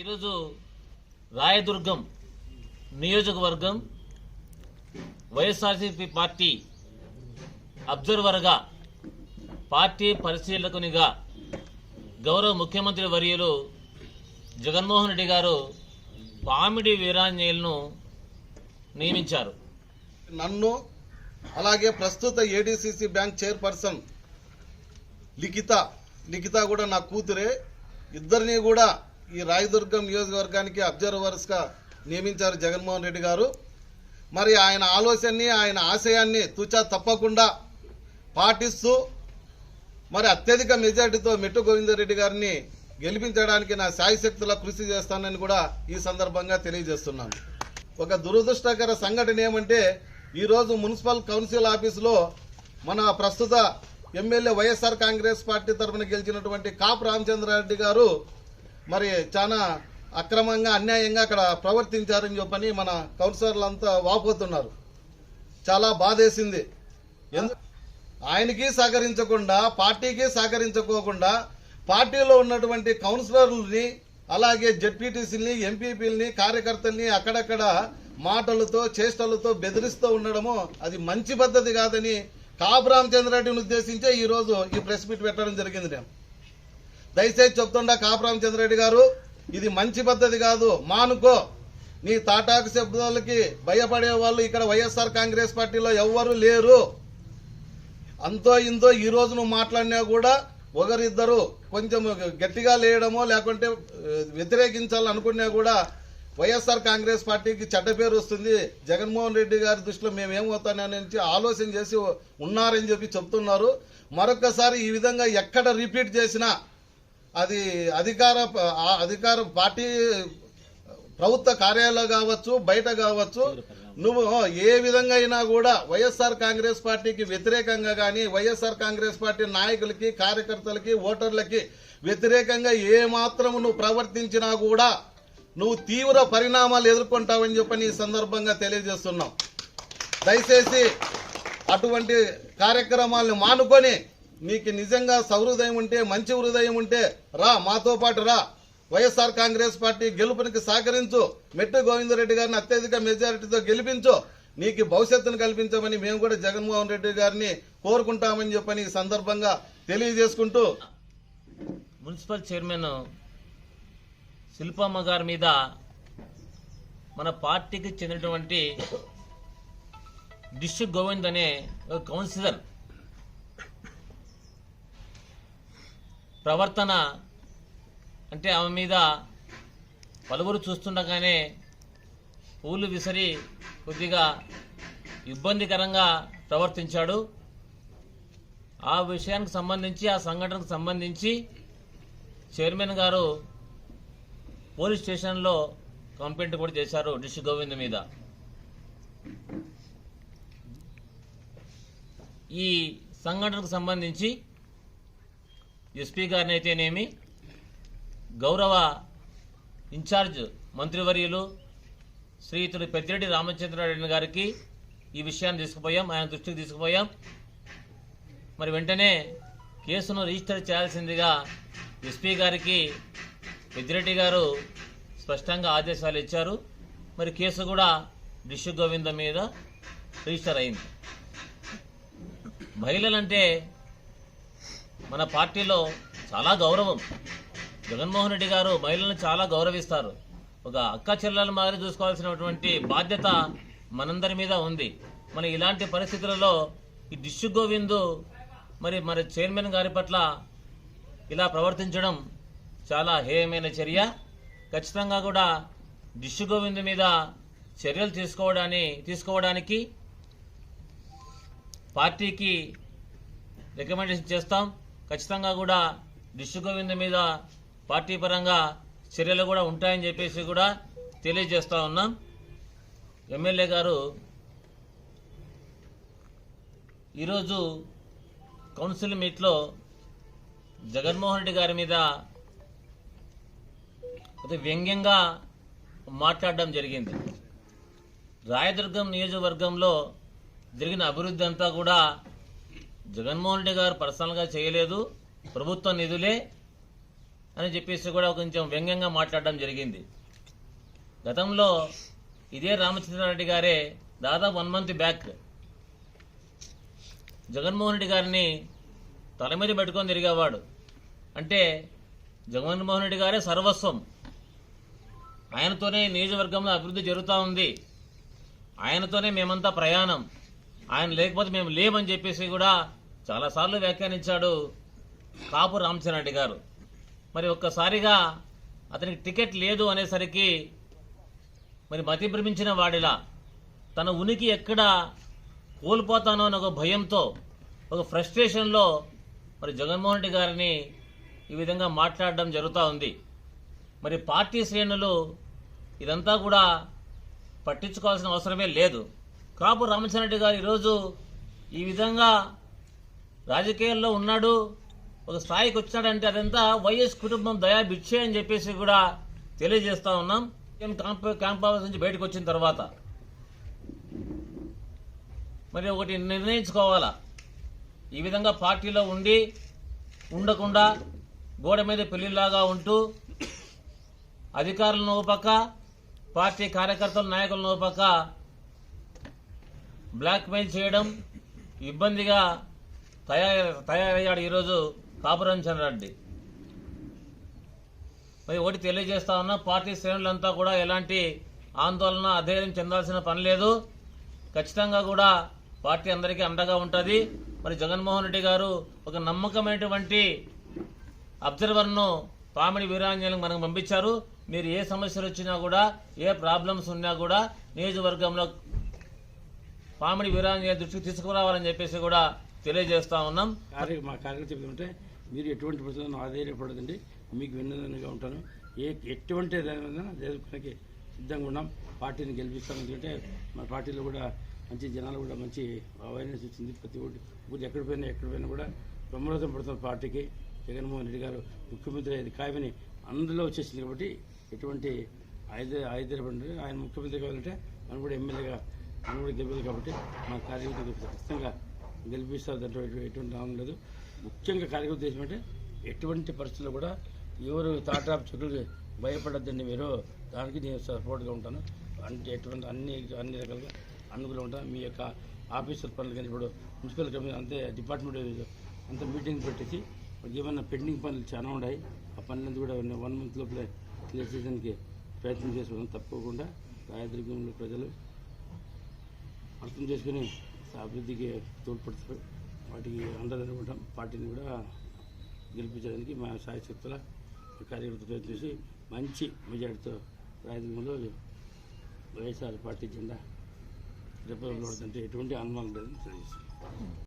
ఈరోజు రాయదుర్గం నియోజకవర్గం వైఎస్ఆర్సీపీ పార్టీ అబ్జర్వర్గా పార్టీ పరిశీలకునిగా గౌరవ ముఖ్యమంత్రి వర్యులు జగన్మోహన్ రెడ్డి గారు పామిడి వీరాంజనేయులను నియమించారు. నన్ను అలాగే ప్రస్తుత ADCC bank chairperson Likhitha Likhitha కూడా నా కూతురే. ఇద్దరిని కూడా ఈ రాయదుర్గం నియోజకవర్గానికి అబ్జర్వర్స్గా నియమించారు జగన్మోహన్ రెడ్డి గారు. మరి ఆయన ఆలోచనని ఆయన ఆశయాన్ని తుచా తప్పకుండా పాటిస్తూ మరి అత్యధిక మెజార్టీతో మెట్టు గోవిందరెడ్డి గారిని గెలిపించడానికి నా శాయశక్తుల కృషి చేస్తానని కూడా ఈ సందర్భంగా తెలియజేస్తున్నాను. ఒక దురదృష్టకర సంఘటన ఏమంటే ఈరోజు మున్సిపల్ కౌన్సిల్ ఆఫీసులో మన ప్రస్తుత ఎమ్మెల్యే వైఎస్ఆర్ కాంగ్రెస్ పార్టీ తరఫున గెలిచినటువంటి కాపు రామచంద్రారెడ్డి గారు మరి చాలా అక్రమంగా అన్యాయంగా అక్కడ ప్రవర్తించారని చెప్పని మన కౌన్సిలర్లు అంతా వాపోతున్నారు. చాలా బాధేసింది. ఆయనకి సహకరించకుండా పార్టీకి సహకరించుకోకుండా పార్టీలో ఉన్నటువంటి కౌన్సిలర్లని అలాగే జడ్పీటీసీని ఎంపీపీలని కార్యకర్తల్ని అక్కడక్కడ మాటలతో చేష్టలతో బెదిరిస్తూ ఉండడము అది మంచి పద్ధతి కాదని కాపు రామచంద్రరెడ్డిని ఉద్దేశించే ఈరోజు ఈ ప్రెస్ మీట్ పెట్టడం జరిగింది నేను దయచేసి చెప్తుండా కాపురామ రామచంద్రరెడ్డి గారు ఇది మంచి పద్ధతి కాదు. మానుకో. నీ తాటాకు శబ్దాలకి భయపడే వాళ్ళు ఇక్కడ వైఎస్ఆర్ కాంగ్రెస్ పార్టీలో ఎవ్వరూ లేరు. అంతో ఇంతో ఈ రోజు నువ్వు మాట్లాడినా కూడా ఒకరిద్దరు కొంచెం గట్టిగా లేయడమో లేకుంటే వ్యతిరేకించాలనుకున్నా కూడా వైఎస్ఆర్ కాంగ్రెస్ పార్టీకి చెడ్డ పేరు వస్తుంది. జగన్మోహన్ రెడ్డి గారి దృష్టిలో మేమేమవుతానని ఆలోచన చేసి ఉన్నారని చెప్పి చెప్తున్నారు. మరొకసారి ఈ విధంగా ఎక్కడ రిపీట్ చేసినా అది అధికార అధికార పార్టీ ప్రభుత్వ కార్యాలయం కావచ్చు బయట కావచ్చు నువ్వు ఏ విధంగా అయినా కూడా వైఎస్ఆర్ కాంగ్రెస్ పార్టీకి వ్యతిరేకంగా కానీ వైఎస్ఆర్ కాంగ్రెస్ పార్టీ నాయకులకి కార్యకర్తలకి ఓటర్లకి వ్యతిరేకంగా ఏ మాత్రం నువ్వు ప్రవర్తించినా కూడా నువ్వు తీవ్ర పరిణామాలు ఎదుర్కొంటావని చెప్పని ఈ సందర్భంగా తెలియజేస్తున్నాం. దయచేసి అటువంటి కార్యక్రమాలను మానుకొని నీకు నిజంగా సహృదయం ఉంటే మంచి హృదయం ఉంటే రా మాతో పాటు రా. వైఎస్ఆర్ కాంగ్రెస్ పార్టీ గెలుపునికి సహకరించు. మెట్టు గోవిందరెడ్డి గారిని అత్యధిక మెజారిటీతో గెలిపించు. నీకు భవిష్యత్తును కల్పించమని మేము కూడా జగన్మోహన్ రెడ్డి గారిని కోరుకుంటామని చెప్పని ఈ సందర్భంగా తెలియజేసుకుంటూ మున్సిపల్ చైర్మన్ శిల్పమ్మ గారి మీద మన పార్టీకి చెందినటువంటి డిస్ట్రిక్ట్ గోవింద్ అనే ఒక కౌన్సిలర్ ప్రవర్తన అంటే ఆమె మీద పలువురు చూస్తుండగానే పూలు విసిరి కొద్దిగా ఇబ్బందికరంగా ప్రవర్తించాడు. ఆ విషయానికి సంబంధించి ఆ సంఘటనకు సంబంధించి చైర్మన్ గారు పోలీస్ స్టేషన్లో కంప్లైంట్ కూడా చేశారు డిష్ గోవింద్ మీద. ఈ సంఘటనకు సంబంధించి ఎస్పీ గారిని అయితేనేమి గౌరవ ఇన్ఛార్జ్ మంత్రివర్యులు శ్రీయుతుడు పెద్దిరెడ్డి రామచంద్రారెడ్డి గారికి ఈ విషయాన్ని తీసుకుపోయాం ఆయన దృష్టికి తీసుకుపోయాం. మరి వెంటనే కేసును రిజిస్టర్ చేయాల్సిందిగా ఎస్పీ గారికి పెద్దిరెడ్డి గారు స్పష్టంగా ఆదేశాలు ఇచ్చారు. మరి కేసు కూడా డిష్ గోవింద మీద రిజిస్టర్ అయింది. మహిళలంటే మన పార్టీలో చాలా గౌరవం. జగన్మోహన్ రెడ్డి గారు మహిళలను చాలా గౌరవిస్తారు. ఒక అక్క చెల్లెల మాదిరి చూసుకోవాల్సినటువంటి బాధ్యత మనందరి మీద ఉంది. మన ఇలాంటి పరిస్థితులలో ఈ డిష్ గోవిందు మరి మరి చైర్మన్ గారి పట్ల ఇలా ప్రవర్తించడం చాలా హేయమైన చర్య. ఖచ్చితంగా కూడా డిష్ గోవింద్ మీద చర్యలు తీసుకోవడాన్ని తీసుకోవడానికి పార్టీకి రికమెండేషన్ చేస్తాం. ఖచ్చితంగా కూడా డిష్ గోవింద్ మీద పార్టీ పరంగా చర్యలు కూడా ఉంటాయని చెప్పేసి కూడా తెలియజేస్తా ఉన్నాం. ఎమ్మెల్యే గారు ఈరోజు కౌన్సిల్ మీట్లో జగన్మోహన్ రెడ్డి గారి మీద అతి వ్యంగ్యంగా మాట్లాడడం జరిగింది. రాయదుర్గం నియోజకవర్గంలో జరిగిన అభివృద్ధి అంతా కూడా జగన్మోహన్ రెడ్డి గారు పర్సనల్గా చేయలేదు ప్రభుత్వ నిధులే అని చెప్పేసి కూడా కొంచెం వ్యంగ్యంగా మాట్లాడడం జరిగింది. గతంలో ఇదే రామచంద్రారెడ్డి గారే దాదాపు one month back Jaganmohan Reddy గారిని తల మీద పెట్టుకొని తిరిగేవాడు. అంటే జగన్మోహన్ రెడ్డి గారే సర్వస్వం. ఆయనతోనే నియోజకవర్గంలో అభివృద్ధి జరుగుతూ ఉంది. ఆయనతోనే మేమంతా ప్రయాణం. ఆయన లేకపోతే మేము లేమని చెప్పేసి కూడా చాలాసార్లు వ్యాఖ్యానించాడు కాపు రామచంద్రారెడ్డి గారు. మరి ఒక్కసారిగా అతనికి టికెట్ లేదు అనేసరికి మరి మతి భ్రమించిన వాడిలా తన ఉనికి ఎక్కడ కోల్పోతానో అని ఒక భయంతో ఒక ఫ్రస్ట్రేషన్లో మరి జగన్మోహన్ రెడ్డి గారిని ఈ విధంగా మాట్లాడడం జరుగుతూ ఉంది. మరి పార్టీ శ్రేణులు ఇదంతా కూడా పట్టించుకోవాల్సిన అవసరమే లేదు. కాపు రామచంద్రెడ్డి గారు ఈరోజు ఈ విధంగా రాజకీయాల్లో ఉన్నాడు ఒక స్థాయికి వచ్చాడంటే అదంతా వైఎస్ కుటుంబం దయా బిచ్చే అని చెప్పేసి కూడా తెలియజేస్తా ఉన్నాం. క్యాంప్ క్యాంప్ ఆఫీస్ నుంచి బయటకు వచ్చిన తర్వాత. మరి ఒకటి నిర్ణయించుకోవాలా? ఈ విధంగా పార్టీలో ఉండి ఉండకుండా గోడ మీద పెళ్ళిలాగా ఉంటూ అధికారులను ఒక పక్క పార్టీ కార్యకర్తల నాయకులను ఒక పక్క బ్లాక్మెయిల్ చేయడం ఇబ్బందిగా తయారు తయారయ్యాడు ఈరోజు కాపురం రెడ్డి. మరి ఒకటి తెలియజేస్తా ఉన్నా పార్టీ శ్రేణులంతా కూడా ఎలాంటి ఆందోళన అధైర్యం చెందాల్సిన పని లేదు. ఖచ్చితంగా కూడా పార్టీ అందరికీ అండగా ఉంటుంది. మరి జగన్మోహన్ రెడ్డి గారు ఒక నమ్మకమైనటువంటి అబ్జర్వర్ను పామిడి వీరాంజలికి మనకు పంపించారు. మీరు ఏ సమస్యలు వచ్చినా కూడా ఏ ప్రాబ్లమ్స్ ఉన్నా కూడా నియోజకవర్గంలో పామిడి వీరాంజలి దృష్టికి తీసుకురావాలని చెప్పేసి కూడా తెలియజేస్తా ఉన్నాం. మా కార్యక్రమం చెప్తుంటే మీరు ఎటువంటి ప్రశ్న ఆధారపడదండి మీకు విన్నదంగా ఉంటాను. ఏ ఎటువంటి ఎదుర్కొనకి సిద్ధంగా ఉన్నాం. పార్టీని గెలిపిస్తాం. ఎందుకంటే మా పార్టీలో కూడా మంచి జనాలు కూడా మంచి అవేర్నెస్ వచ్చింది ప్రతి ఒక్కటి. ఊరు ఎక్కడ పోయినా ఎక్కడ పోయినా కూడా బ్రహ్మరథం పడుతున్న పార్టీకి జగన్మోహన్ రెడ్డి గారు ముఖ్యమంత్రి అయ్యేది ఖాయమని అందులో వచ్చేసింది కాబట్టి ఎటువంటి ఐదు ఐదు ఆయన ముఖ్యమంత్రి కావాలంటే మనం కూడా ఎమ్మెల్యేగా మనం కూడా గెలవాలి కాబట్టి మా కార్యకర్తలు ఖచ్చితంగా గెలిపిస్తారు దాంట్లో ఎటువంటి రావడం లేదు. ముఖ్యంగా కార్యక్రమ ఉద్దేశం అంటే ఎటువంటి పరిస్థితుల్లో కూడా ఎవరు తాటా చెక్కులు భయపడద్దండి మీరు. దానికి నేను సపోర్ట్గా ఉంటాను. అంటే ఎటువంటి అన్ని అన్ని రకాలుగా అనుకూలంగా ఉంటాను. మీ యొక్క ఆఫీసర్ పనులు కానీ ఇప్పుడు మున్సిపల్ కమిషన్ అంతే డిపార్ట్మెంట్ అంత మీటింగ్ పెట్టేసి ఏమైనా పెండింగ్ పనులు చాలా ఉన్నాయి. ఆ పనులంతా కూడా వన్ మంత్ లోపలే క్లియర్ చేయడానికి ప్రయత్నం చేసుకోవడం తప్పకుండా రాయదుర్గంలో ప్రజలు అర్థం చేసుకుని అభివృద్ధికి తోడ్పడతారు వాటికి అందరూ ఉంటాం పార్టీని కూడా గెలిపించడానికి మా సాయశక్తుల కార్యకర్త ప్రయత్నించి మంచి మెజార్టీతో రాయదుర్గంలో వైఎస్ఆర్ పార్టీ జెండా రేపు ఎటువంటి అనుమానం లేదని తెలియజేస్తుంది